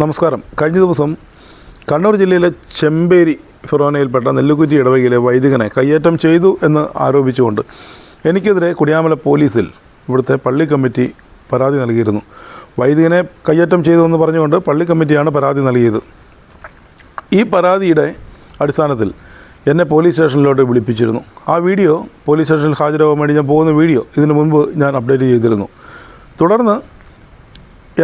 നമസ്കാരം. കഴിഞ്ഞ ദിവസം കണ്ണൂർ ജില്ലയിലെ ചെമ്പേരി ഫിറോനയിൽപ്പെട്ട നെല്ലുകുറ്റി ഇടവകയിലെ വൈദികനെ കയ്യേറ്റം ചെയ്തു എന്ന് ആരോപിച്ചുകൊണ്ട് എനിക്കെതിരെ കുടിയാമല പോലീസിൽ ഇവിടുത്തെ പള്ളി കമ്മിറ്റി പരാതി നൽകിയിരുന്നു. വൈദികനെ കയ്യേറ്റം ചെയ്തു എന്ന് പറഞ്ഞുകൊണ്ട് പള്ളി കമ്മിറ്റിയാണ് പരാതി നൽകിയത്. ഈ പരാതിയുടെ അടിസ്ഥാനത്തിൽ എന്നെ പോലീസ് സ്റ്റേഷനിലോട്ട് വിളിപ്പിച്ചിരുന്നു. ആ വീഡിയോ പോലീസ് സ്റ്റേഷനിൽ ഹാജരാകാൻ വേണ്ടി ഞാൻ പോകുന്ന വീഡിയോ ഇതിനു മുൻപ് ഞാൻ അപ്ഡേറ്റ് ചെയ്തിരുന്നു. തുടർന്ന്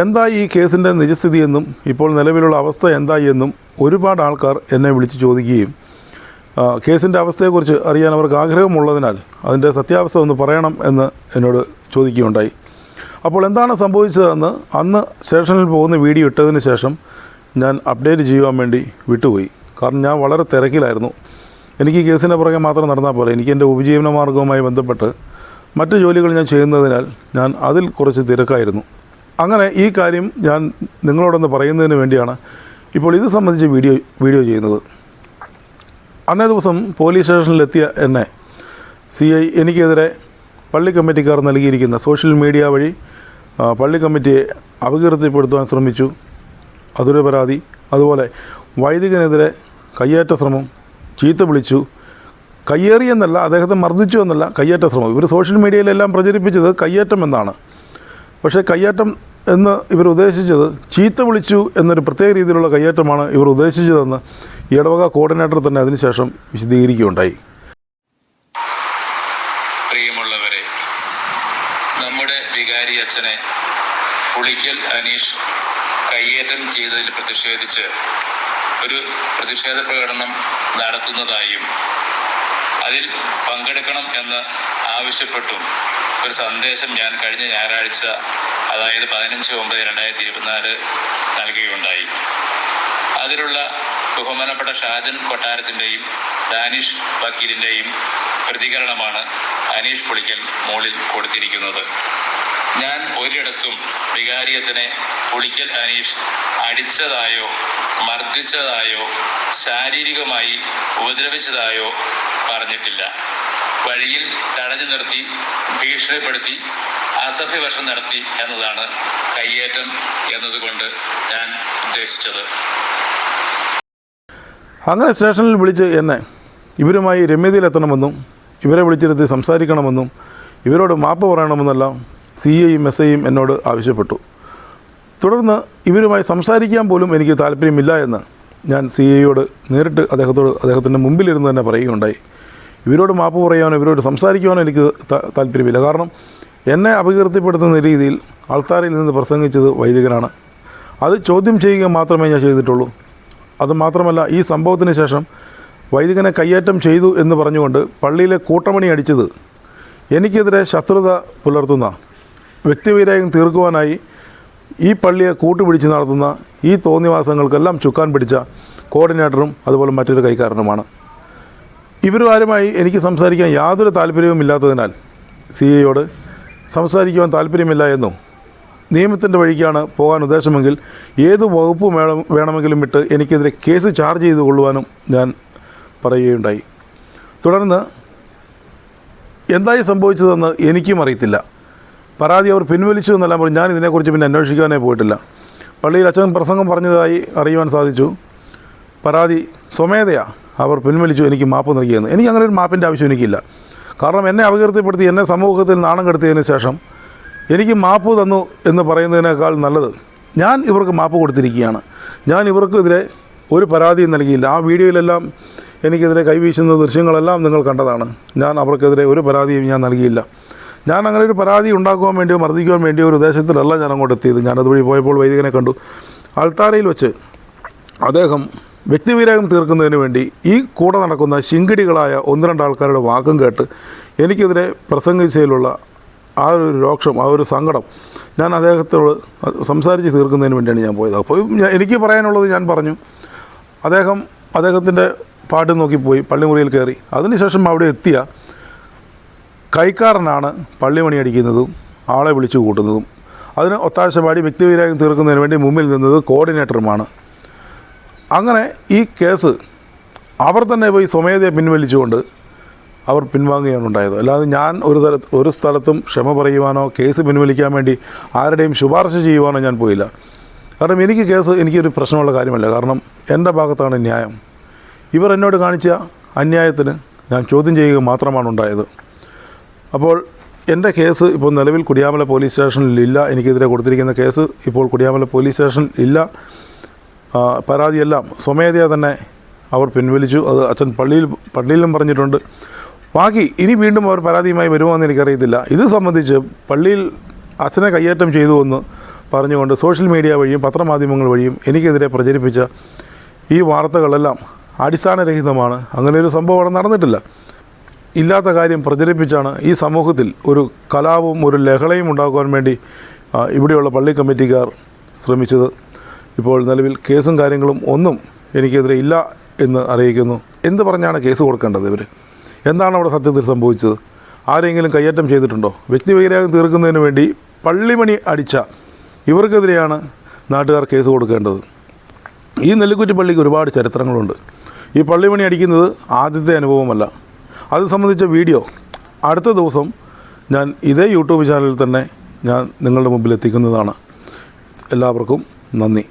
എന്തായി ഈ കേസിന്റെ നിജസ്ഥിതിയെന്നും ഇപ്പോൾ നിലവിലുള്ള അവസ്ഥ എന്തായി എന്നും ഒരുപാട് ആൾക്കാർ എന്നെ വിളിച്ച് ചോദിക്കുകയും കേസിന്റെ അവസ്ഥയെക്കുറിച്ച് അറിയാൻ അവർക്ക് ആഗ്രഹമുള്ളതിനാൽ അതിന്റെ സത്യാവസ്ഥ ഒന്ന് പറയണം എന്ന് എന്നോട് ചോദിക്കുകയുണ്ടായി. അപ്പോൾ എന്താണ് സംഭവിച്ചതെന്ന് അന്ന് സ്റ്റേഷനിൽ പോകുന്ന വീഡിയോ ഇട്ടതിന് ശേഷം ഞാൻ അപ്ഡേറ്റ് ചെയ്യുവാൻ വേണ്ടി വിട്ടുപോയി. കാരണം ഞാൻ വളരെ തിരക്കിലായിരുന്നു. എനിക്ക് കേസിന്റെ പുറകെ മാത്രം നടന്നാൽ പോലെ എനിക്ക് എന്റെ ഉപജീവന മാർഗവുമായി ബന്ധപ്പെട്ട് മറ്റ് ജോലികൾ ഞാൻ ചെയ്യുന്നതിനാൽ ഞാൻ അതിൽ കുറച്ച് തിരക്കായിരുന്നു. അങ്ങനെ ഈ കാര്യം ഞാൻ നിങ്ങളോടൊന്ന് പറയുന്നതിന് വേണ്ടിയാണ് ഇപ്പോൾ ഇത് സംബന്ധിച്ച് വീഡിയോ വീഡിയോ ചെയ്യുന്നത്. അന്നേ ദിവസം പോലീസ് സ്റ്റേഷനിലെത്തിയ എന്നെ സി ഐ എനിക്കെതിരെ പള്ളി കമ്മിറ്റിക്കാർ നൽകിയിരിക്കുന്ന സോഷ്യൽ മീഡിയ വഴി പള്ളി കമ്മിറ്റിയെ അപകീർത്തിപ്പെടുത്തുവാൻ ശ്രമിച്ചു. അതൊരു പരാതി. അതുപോലെ വൈദികനെതിരെ കയ്യേറ്റ ശ്രമം ചീത്ത വിളിച്ചു. കയ്യേറിയെന്നല്ല അദ്ദേഹത്തെ മർദ്ദിച്ചു എന്നല്ല കയ്യേറ്റ ശ്രമം. ഇവർ സോഷ്യൽ മീഡിയയിലെല്ലാം പ്രചരിപ്പിച്ചത് കയ്യേറ്റം എന്നാണ്. പക്ഷേ കയ്യേറ്റം എന്ന് ഇവർ ഉദ്ദേശിച്ചത് ചീത്ത വിളിച്ചു എന്നൊരു പ്രത്യേക രീതിയിലുള്ള കയ്യേറ്റമാണ് ഇവർ ഉദ്ദേശിച്ചതെന്ന് ഇടവക കോർഡിനേറ്റർ തന്നെ അതിനുശേഷം വിശദീകരിക്കുകയുണ്ടായി. പ്രിയമുള്ളവരെ നമ്മുടെ വികാരി അച്ഛനെ പുളിക്കൽ അനീഷ് കയ്യേറ്റം ചെയ്തതിൽ പ്രതിഷേധിച്ച് ഒരു പ്രതിഷേധ പ്രകടനം നടത്തുന്നതായും അതിൽ പങ്കെടുക്കണം എന്ന് ആവശ്യപ്പെട്ടും. ഒരു സന്ദേശം ഞാൻ കഴിഞ്ഞ ഞായറാഴ്ച അതായത് പതിനഞ്ച് ഒമ്പത് രണ്ടായിരത്തി ഇരുപത്തിനാല് നൽകുകയുണ്ടായി. അതിലുള്ള ബഹുമാനപ്പെട്ട ഷാജൻ കൊട്ടാരത്തിന്റെയും ദാനിഷ് വക്കീലിന്റെയും പ്രതികരണമാണ് അനീഷ് പൊളിക്കൽ മോളിൽ കൊടുത്തിരിക്കുന്നത്. ഞാൻ ഒരിടത്തും വികാരിയച്ഛനെ പുളിക്കൽ അനീഷ് അടിച്ചതായോ മർദ്ദിച്ചതായോ ശാരീരികമായി ഉപദ്രവിച്ചതായോ പറഞ്ഞിട്ടില്ല. വഴിയിൽ തടഞ്ഞു നിർത്തി ഭീഷണിപ്പെടുത്തി അസഭ്യവർഷം നടത്തി എന്നതാണ് കയ്യേറ്റം എന്നതുകൊണ്ട് ഞാൻ ഉദ്ദേശിച്ചത്. അങ്ങനെ സ്റ്റേഷനിൽ വിളിച്ച് എന്നെ ഇവരുമായി രമ്യതയിലെത്തണമെന്നും ഇവരെ വിളിച്ചിരുത്തി സംസാരിക്കണമെന്നും ഇവരോട് മാപ്പ് പറയണമെന്നെല്ലാം സി എയും എസ് ഐയും എന്നോട് ആവശ്യപ്പെട്ടു. തുടർന്ന് ഇവരുമായി സംസാരിക്കാൻ പോലും എനിക്ക് താല്പര്യമില്ല എന്ന് ഞാൻ സി എയോട് നേരിട്ട് അദ്ദേഹത്തോട് അദ്ദേഹത്തിന്റെ മുമ്പിലിരുന്ന് തന്നെ പറയുകയുണ്ടായി. ഇവരോട് മാപ്പ് പറയാനോ ഇവരോട് സംസാരിക്കുവാനോ എനിക്ക് താല്പര്യമില്ല. കാരണം എന്നെ അപകീർത്തിപ്പെടുത്തുന്ന രീതിയിൽ ആൾത്താരയിൽ നിന്ന് പ്രസംഗിച്ചത് വൈദികനാണ്. അത് ചോദ്യം ചെയ്യുക മാത്രമേ ഞാൻ ചെയ്തിട്ടുള്ളൂ. അത് മാത്രമല്ല ഈ സംഭവത്തിന് ശേഷം വൈദികനെ കയ്യേറ്റം ചെയ്തു എന്ന് പറഞ്ഞുകൊണ്ട് പള്ളിയിലെ കൂട്ടമണി അടിച്ചത് എനിക്കെതിരെ ശത്രുത പുലർത്തുന്ന വ്യക്തിവൈരാഗ്യം തീർക്കുവാനായി ഈ പള്ളിയെ കൂട്ടുപിടിച്ച് നടത്തുന്ന ഈ തോന്നിവാസങ്ങൾക്കെല്ലാം ചുക്കാൻ പിടിച്ച കോർഡിനേറ്ററും അതുപോലെ മറ്റൊരു കൈക്കാരനുമാണ്. ഇവരുമാരുമായി എനിക്ക് സംസാരിക്കാൻ യാതൊരു താല്പര്യവും ഇല്ലാത്തതിനാൽ സി എയോട് സംസാരിക്കുവാൻ താല്പര്യമില്ല എന്നും നിയമത്തിന്റെ വഴിക്കാണ് പോകാൻ ഉദ്ദേശമെങ്കിൽ ഏത് വകുപ്പ് വേണം വേണമെങ്കിലും വിട്ട് എനിക്കെതിരെ കേസ് ചാർജ് ചെയ്ത് കൊള്ളുവാനും ഞാൻ പറയുകയുണ്ടായി. തുടർന്ന് എന്തായി സംഭവിച്ചതെന്ന് എനിക്കും അറിയത്തില്ല. പരാതി അവർ പിൻവലിച്ചു എന്നെല്ലാം പറഞ്ഞു. ഞാൻ ഇതിനെക്കുറിച്ച് പിന്നെ അന്വേഷിക്കാനേ പോയിട്ടില്ല. പള്ളിയിൽ അച്ഛൻ പ്രസംഗം പറഞ്ഞതായി അറിയുവാൻ സാധിച്ചു. പരാതി സ്വമേധയാ അവർ പിൻവലിച്ചു എനിക്ക് മാപ്പ് നൽകിയെന്ന്. എനിക്ക് അങ്ങനെ ഒരു മാപ്പിന്റെ ആവശ്യം എനിക്കില്ല. കാരണം എന്നെ അപകീർത്തിപ്പെടുത്തി എന്നെ സമൂഹത്തിൽ നാണം കെടുത്തിയതിന് ശേഷം എനിക്ക് മാപ്പ് തന്നു എന്ന് പറയുന്നതിനേക്കാൾ നല്ലത് ഞാൻ ഇവർക്ക് മാപ്പ് കൊടുത്തിരിക്കുകയാണ്. ഞാൻ ഇവർക്കെതിരെ ഒരു പരാതിയും നൽകിയില്ല. ആ വീഡിയോയിലെല്ലാം എനിക്കെതിരെ കൈവീശുന്ന ദൃശ്യങ്ങളെല്ലാം നിങ്ങൾ കണ്ടതാണ്. ഞാൻ അവർക്കെതിരെ ഒരു പരാതിയും ഞാൻ നൽകിയില്ല. ഞാൻ അങ്ങനെ ഒരു പരാതി ഉണ്ടാക്കുവാൻ വേണ്ടിയോ മർദ്ദിക്കുവാൻ വേണ്ടിയോ ഒരു ഉദ്ദേശത്തിലല്ല ഞാൻ അങ്ങോട്ട് എത്തിയത്. ഞാൻ അതുവഴി പോയപ്പോൾ വൈദികനെ കണ്ടു. ആൾത്താരയിൽ വെച്ച് അദ്ദേഹം വ്യക്തിവൈരാഗ്യം തീർക്കുന്നതിന് വേണ്ടി ഈ കൂടെ നടക്കുന്ന ശിങ്കിടികളായ ഒന്ന് രണ്ട് ആൾക്കാരുടെ വാക്കും കേട്ട് എനിക്കെതിരെ പ്രസംഗിച്ചതിലുള്ള ആ ഒരു രോക്ഷം ആ ഒരു സങ്കടം ഞാൻ അദ്ദേഹത്തോട് സംസാരിച്ച് തീർക്കുന്നതിന് വേണ്ടിയാണ് ഞാൻ പോയത്. അപ്പോൾ എനിക്ക് പറയാനുള്ളത് ഞാൻ പറഞ്ഞു. അദ്ദേഹം അദ്ദേഹത്തിന്റെ പാട്ട് നോക്കിപ്പോയി പള്ളിമുറിയിൽ കയറി. അതിനുശേഷം അവിടെ എത്തിയ കൈക്കാരനാണ് പള്ളിമണി അടിക്കുന്നതും ആളെ വിളിച്ചു കൂട്ടുന്നതും. അതിന് ഒത്താശ പാടി വ്യക്തിവൈരാഗ്യം തീർക്കുന്നതിന് വേണ്ടി മുമ്പിൽ നിന്നത് കോർഡിനേറ്ററുമാണ്. അങ്ങനെ ഈ കേസ് അവർ തന്നെ പോയി സ്വമേധയെ പിൻവലിച്ചുകൊണ്ട് അവർ പിൻവാങ്ങുകയാണ് ഉണ്ടായത്. അല്ലാതെ ഞാൻ ഒരു തല ഒരു സ്ഥലത്തും ക്ഷമ പറയുവാനോ കേസ് പിൻവലിക്കാൻ വേണ്ടി ആരുടെയും ശുപാർശ ചെയ്യുവാനോ ഞാൻ പോയില്ല. കാരണം എനിക്ക് കേസ് എനിക്കൊരു പ്രശ്നമുള്ള കാര്യമല്ല. കാരണം എന്റെ ഭാഗത്താണ് ന്യായം. ഇവർ എന്നോട് കാണിച്ച അന്യായത്തിന് ഞാൻ ചോദ്യം ചെയ്യുക മാത്രമാണ് ഉണ്ടായത്. അപ്പോൾ എന്റെ കേസ് ഇപ്പോൾ നിലവിൽ കുടിയാമല പോലീസ് സ്റ്റേഷനിൽ ഇല്ല. എനിക്കെതിരെ കൊടുത്തിരിക്കുന്ന കേസ് ഇപ്പോൾ കുടിയാമല പോലീസ് സ്റ്റേഷനിൽ ഇല്ല. പരാതിയെല്ലാം സ്വമേധയാ തന്നെ അവർ പിൻവലിച്ചു. അത് അച്ഛൻ പള്ളിയിൽ പള്ളിയിലും പറഞ്ഞിട്ടുണ്ട്. ബാക്കി ഇനി വീണ്ടും അവർ പരാതിയുമായി വരുമോ എന്ന് എനിക്കറിയത്തില്ല. ഇത് സംബന്ധിച്ച് പള്ളിയിൽ അച്ഛനെ കയ്യേറ്റം ചെയ്തു എന്ന് പറഞ്ഞുകൊണ്ട് സോഷ്യൽ മീഡിയ വഴിയും പത്രമാധ്യമങ്ങൾ വഴിയും എനിക്കെതിരെ പ്രചരിപ്പിച്ച ഈ വാർത്തകളെല്ലാം അടിസ്ഥാനരഹിതമാണ്. അങ്ങനെ ഒരു സംഭവം അവിടെ നടന്നിട്ടില്ല. ഇല്ലാത്ത കാര്യം പ്രചരിപ്പിച്ചാണ് ഈ സമൂഹത്തിൽ ഒരു കലാപവും ഒരു ലഹളയും ഉണ്ടാക്കുവാൻ വേണ്ടി ഇവിടെയുള്ള പള്ളി കമ്മിറ്റിക്കാർ ശ്രമിച്ചത്. ഇപ്പോൾ നിലവിൽ കേസും കാര്യങ്ങളും ഒന്നും എനിക്കെതിരെ ഇല്ല എന്ന് അറിയിക്കുന്നു. എന്ത് പറഞ്ഞാണ് കേസ് കൊടുക്കേണ്ടത് ഇവർ എന്താണ് അവിടെ സത്യത്തിൽ സംഭവിച്ചത്? ആരെങ്കിലും കയ്യേറ്റം ചെയ്തിട്ടുണ്ടോ? വ്യക്തി വ്യക്തിവൈരാഗ്യം തീർക്കുന്നതിന് വേണ്ടി പള്ളിമണി അടിച്ച ഇവർക്കെതിരെയാണ് നാട്ടുകാർ കേസ് കൊടുക്കേണ്ടത്. ഈ നെല്ലിക്കുറ്റി പള്ളിക്ക് ഒരുപാട് ചരിത്രങ്ങളുണ്ട്. ഈ പള്ളിമണി അടിക്കുന്നത് ആദ്യത്തെ അനുഭവമല്ല. അത് സംബന്ധിച്ച വീഡിയോ അടുത്ത ദിവസം ഞാൻ ഇതേ യൂട്യൂബ് ചാനലിൽ തന്നെ ഞാൻ നിങ്ങളുടെ മുമ്പിൽ എത്തിക്കുന്നതാണ്. എല്ലാവർക്കും നന്ദി.